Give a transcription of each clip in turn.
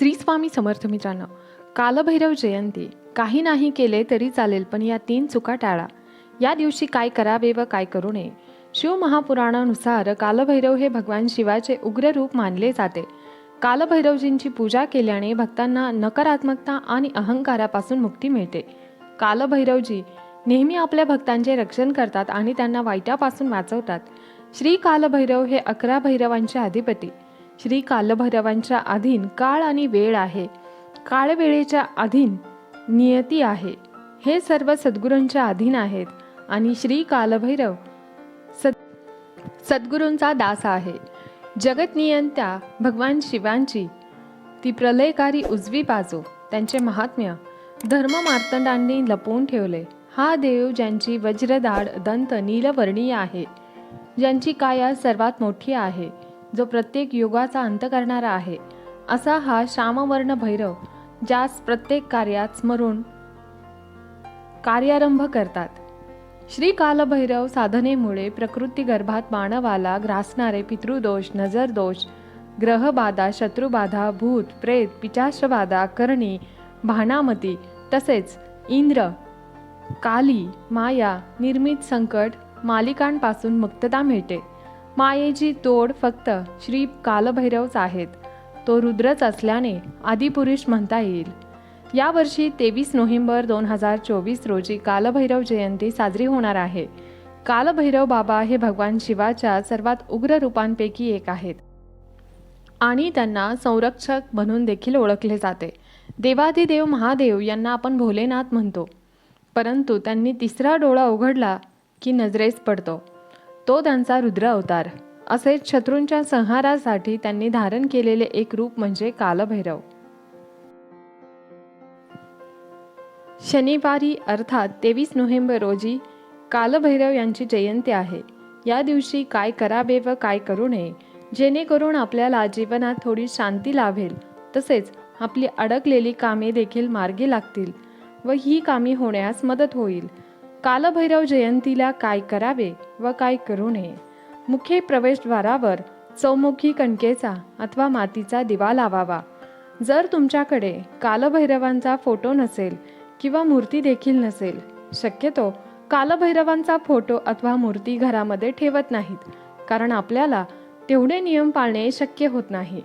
श्री स्वामी समर्थ मित्रांनो कालभैरव जयंती. काही नाही केले तरी चालेल पण या तीन चुका टाळा. या दिवशी काय करावे व काय करू नये. शिवमहापुराणानुसार कालभैरव हे भगवान शिवाचे उग्र रूप मानले जाते. कालभैरवजींची पूजा केल्याने भक्तांना नकारात्मकता आणि अहंकारापासून मुक्ती मिळते. कालभैरवजी नेहमी आपल्या भक्तांचे रक्षण करतात आणि त्यांना वाईटापासून वाचवतात. श्री कालभैरव हे अकरा भैरवांचे अधिपती. श्री कालभैरवांच्या अधीन काळ आणि वेळ आहे. काळवेळेच्या अधीन नियती आहे. हे सर्व सद्गुरूंच्या अधीन आहेत आणि श्री कालभैरव सद सद्गुरूंचा दास आहे. जगत नियंत्या भगवान शिवांची ती प्रलयकारी उजवी बाजू त्यांचे महात्म्य धर्म मार्तंडांनी लपवून ठेवले. हा देव ज्यांची वज्रदाड दंत नीलवर्णीय आहे ज्यांची काया सर्वात मोठी आहे. जो प्रत्येक युगाचा अंत करणारा आहे असा हा श्यामवर्ण भैरव ज्यास प्रत्येक कार्यात स्मरून कार्यारंभ करतात. श्री कालभैरव साधनेमुळे प्रकृती गर्भात मानवाला ग्रासणारे पितृदोष नजरदोष ग्रहबाधा शत्रुबाधा भूत प्रेत पिचाश्रबाधा करणी भानामती तसेच इंद्र काली माया निर्मित संकट मालिकांपासून मुक्तता मिळते. मायेची तोड फक्त श्री कालभैरवच आहेत. तो रुद्रच असल्याने आदिपुरुष म्हणता येईल. यावर्षी तेवीस नोव्हेंबर दोन हजार चोवीस रोजी कालभैरव जयंती साजरी होणार आहे. कालभैरव बाबा हे भगवान शिवाच्या सर्वात उग्र रूपांपैकी एक आहेत. आणि त्यांना संरक्षक म्हणून देखील ओळखले जाते. देवादिदेव महादेव यांना आपण भोलेनाथ म्हणतो. परंतु त्यांनी तिसरा डोळा उघडला की नजरेस पडतो. तो त्यांचा रुद्र अवतार. असे शत्रूंच्या संहारासाठी त्यांनी धारण केलेले एक रूप म्हणजे कालभैरव. शनिवारी अर्थात तेवीस नोव्हेंबर रोजी कालभैरव यांची जयंती आहे. या दिवशी काय करावे व काय करू नये जेणेकरून आपल्याला जीवनात थोडी शांती लाभेल तसेच आपली अडकलेली कामे देखील मार्गी लागतील व ही कामे होण्यास मदत होईल. कालभैरव जयंतीला काय करावे व काय करू नये? मुख्य प्रवेशद्वारावर चौमुखी कणकेचा अथवा मातीचा दिवा लावावा. जर तुमच्याकडे कालभैरवांचा फोटो नसेल किंवा मूर्ती देखील नसेल शक्यतो कालभैरवांचा फोटो अथवा मूर्ती घरामध्ये ठेवत नाहीत कारण आपल्याला तेवढे नियम पाळणे शक्य होत नाही.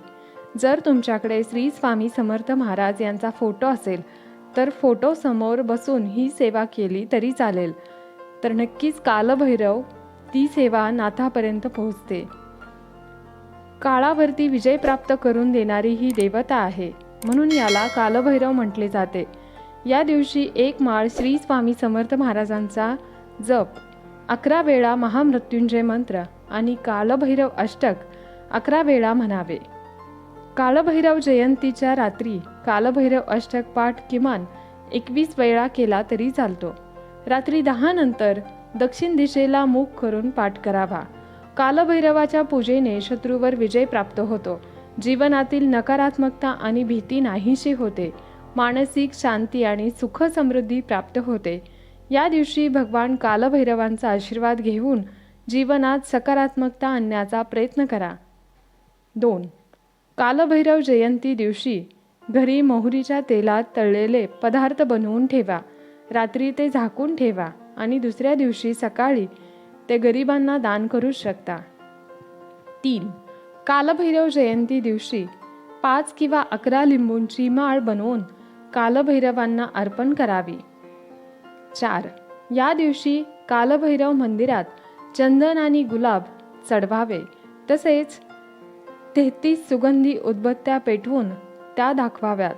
जर तुमच्याकडे श्री स्वामी समर्थ महाराज यांचा फोटो असेल तर फोटोसमोर बसून ही सेवा केली तरी चालेल. तर नक्कीच कालभैरव ती सेवा नाथापर्यंत पोहोचते. काळावरती विजय प्राप्त करून देणारी ही देवता आहे. म्हणून याला कालभैरव म्हटले जाते. या दिवशी एक माळ श्री स्वामी समर्थ महाराजांचा जप अकरा वेळा महामृत्युंजय मंत्र आणि कालभैरव अष्टक अकरा वेळा म्हणावे. कालभैरव जयंतीच्या रात्री कालभैरव अष्टक पाठ किमान एकवीस वेळा केला तरी चालतो. रात्री दहा नंतर दक्षिण दिशेला मुख करून पाठ करावा. कालभैरवाच्या पूजेने शत्रूवर विजय प्राप्त होतो. जीवनातील नकारात्मकता आणि भीती नाहीशी होते. मानसिक शांती आणि सुख समृद्धी प्राप्त होते. या दिवशी भगवान कालभैरवांचा आशीर्वाद घेऊन जीवनात सकारात्मकता आणण्याचा प्रयत्न करा. दोन कालभैरव जयंती दिवशी घरी मोहरीच्या तेलात तळलेले पदार्थ बनवून ठेवा. रात्री ते झाकून ठेवा आणि दुसऱ्या दिवशी सकाळी ते गरिबांना दान करू शकता. तीन. कालभैरव जयंती दिवशी पाच किंवा अकरा लिंबूंची माळ बनवून कालभैरवांना अर्पण करावी. चार. या दिवशी कालभैरव मंदिरात चंदन आणि गुलाब चढवावे. तसेच तेहतीस सुगंधी उदबत्त्या पेटवून त्या दाखवाव्यात.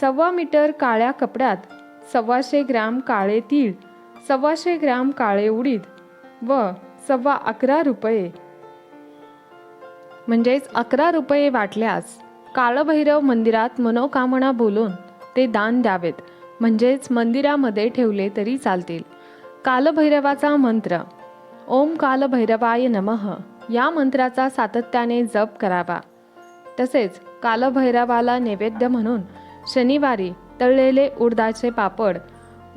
सव्वा मीटर काळ्या कपड्यात सव्वाशे ग्रॅम काळे तीळ सव्वाशे ग्रॅम काळे उडीद व सव्वा अकरा रुपये. म्हणजेच अकरा रुपये वाटल्यास काळभैरव मंदिरात मनोकामना बोलून ते दान द्यावेत. म्हणजेच मंदिरामध्ये ठेवले तरी चालतील. कालभैरवाचा मंत्र ओम कालभैरवाय नमः. या मंत्राचा सातत्याने जप करावा. तसेच कालभैरवाला नैवेद्य म्हणून शनिवारी तळलेले उडदाचे पापड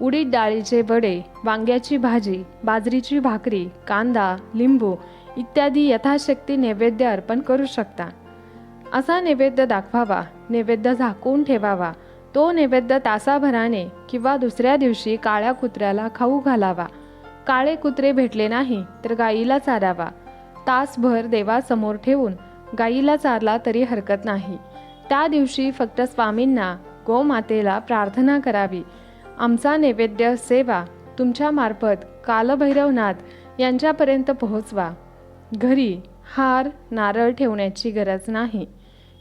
उडीद डाळीचे वडे वांग्याची भाजी बाजरीची भाकरी कांदा लिंबू इत्यादी यथाशक्ती नैवेद्य अर्पण करू शकता. असा नैवेद्य दाखवावा नैवेद्य झाकून ठेवावा तो नैवेद्य तासाभराने किंवा दुसऱ्या दिवशी काळ्या कुत्र्याला खाऊ घालावा. काळे कुत्रे भेटले नाही तर गाईला चारावा. तासभर देवासमोर ठेवून गाईला चारला तरी हरकत नाही. त्या दिवशी फक्त स्वामींना गोमातेला प्रार्थना करावी. आमचा नैवेद्य सेवा तुमच्यामार्फत कालभैरवनाथ यांच्यापर्यंत पोहोचवा. घरी हार नारळ ठेवण्याची गरज नाही.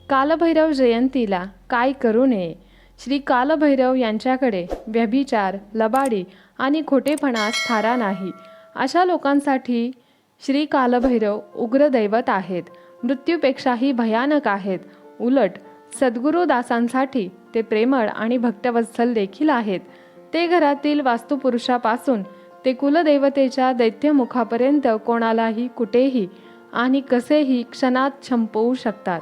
कालभैरव जयंतीला काय करू नये? श्री कालभैरव यांच्याकडे व्यभिचार लबाडी आणि खोटेपणास थारा नाही. अशा लोकांसाठी श्री कालभैरव उग्र दैवत आहेत. मृत्यूपेक्षाही भयानक आहेत. उलट सद्गुरुदासांसाठी ते प्रेमळ आणि भक्तवत्सल देखील आहेत. ते घरातील वास्तुपुरुषापासून ते कुलदेवतेच्या दैत्यमुखापर्यंत कोणालाही कुठेही आणि कसेही क्षणात छंपवू शकतात.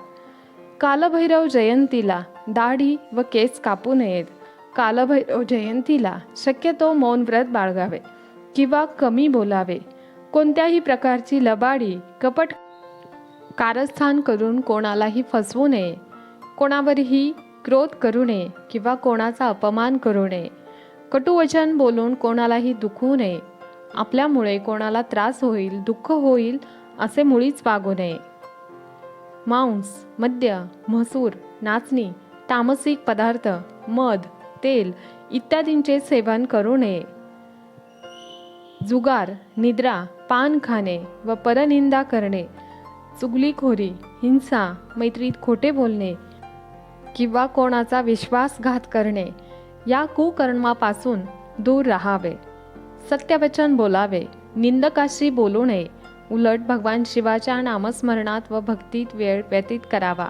कालभैरव जयंतीला दाढी व केस कापू नयेत. कालभैरव जयंतीला शक्यतो मौन व्रत बाळगावे किंवा कमी बोलावे. कोणत्याही प्रकारची लबाडी कपट कारस्थान करून कोणालाही फसवू नये. कोणावरही क्रोध करू नये किंवा कोणाचा अपमान करू नये. कटुवचन बोलून कोणालाही दुखवू नये. आपल्यामुळे कोणाला त्रास होईल दुःख होईल असे मुळीच वागू नये. मांस मद्य म्हसूर नाचणी तामसिक पदार्थ मध तेल इत्यादींचे सेवन करू नये. जुगार निद्रा पान खाणे व परनिंदा करणे चुगलीखोरी हिंसा मैत्रीत खोटे बोलणे किंवा कोणाचा विश्वासघात करणे या कुकर्मापासून दूर राहावे. सत्यवचन बोलावे निंदकाशी बोलू नये उलट भगवान शिवाच्या नामस्मरणात व भक्तीत वेळ व्यतीत करावा.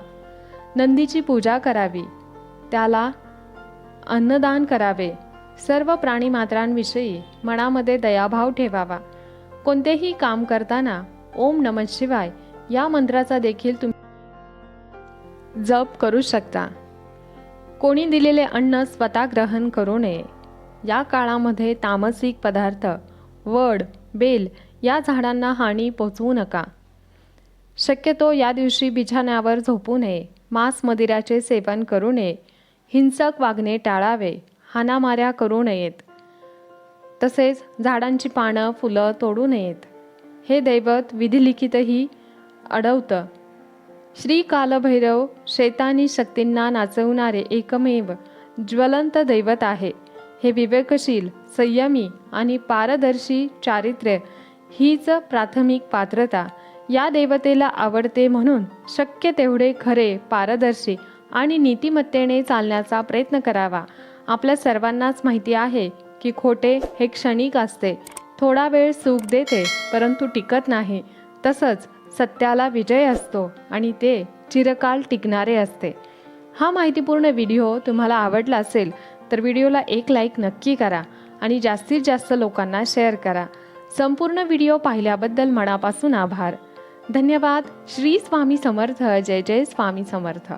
नंदीची पूजा करावी त्याला अन्नदान करावे. सर्व प्राणीमात्रांविषयी मनामध्ये दयाभाव ठेवावा. कोणतेही काम करताना ओम नम शिवाय या मंत्राचा देखील तुम्ही जप करू शकता. कोणी दिलेले अन्न स्वतः ग्रहण करू नये. या काळामध्ये तामसिक पदार्थ वड बेल या झाडांना हानी पोचवू नका. शक्यतो या दिवशी बिछाण्यावर झोपू नये. मांस मदिराचे सेवन करू नये. हिंसक वागणे टाळावे. हाणामाऱ्या करू नयेत. तसेच झाडांची पानं फुलं तोडू नयेत. हे दैवत विधिलिखितही अडवतं. श्री कालभैरव शैतानी शक्तींना नाचवणारे एकमेव ज्वलंत दैवत आहे. हे विवेकशील संयमी आणि पारदर्शी चारित्र्य हीच प्राथमिक पात्रता. या देवतेला आवडते म्हणून शक्य तेवढे खरे पारदर्शी आणि नीतिमत्तेने चालण्याचा प्रयत्न करावा. आपल्या सर्वांनाच माहिती आहे की खोटे हे क्षणिक असते. थोडा वेळ सुख देते परंतु टिकत नाही. तसंच सत्याला विजय असतो आणि ते चिरकाल टिकणारे असते. हा माहितीपूर्ण व्हिडिओ तुम्हाला आवडला असेल तर व्हिडिओला एक लाईक नक्की करा आणि जास्तीत जास्त लोकांना शेअर करा. संपूर्ण व्हिडिओ पाहिल्याबद्दल मनापासून आभार. धन्यवाद. श्री स्वामी समर्थ. जय जय स्वामी समर्थ.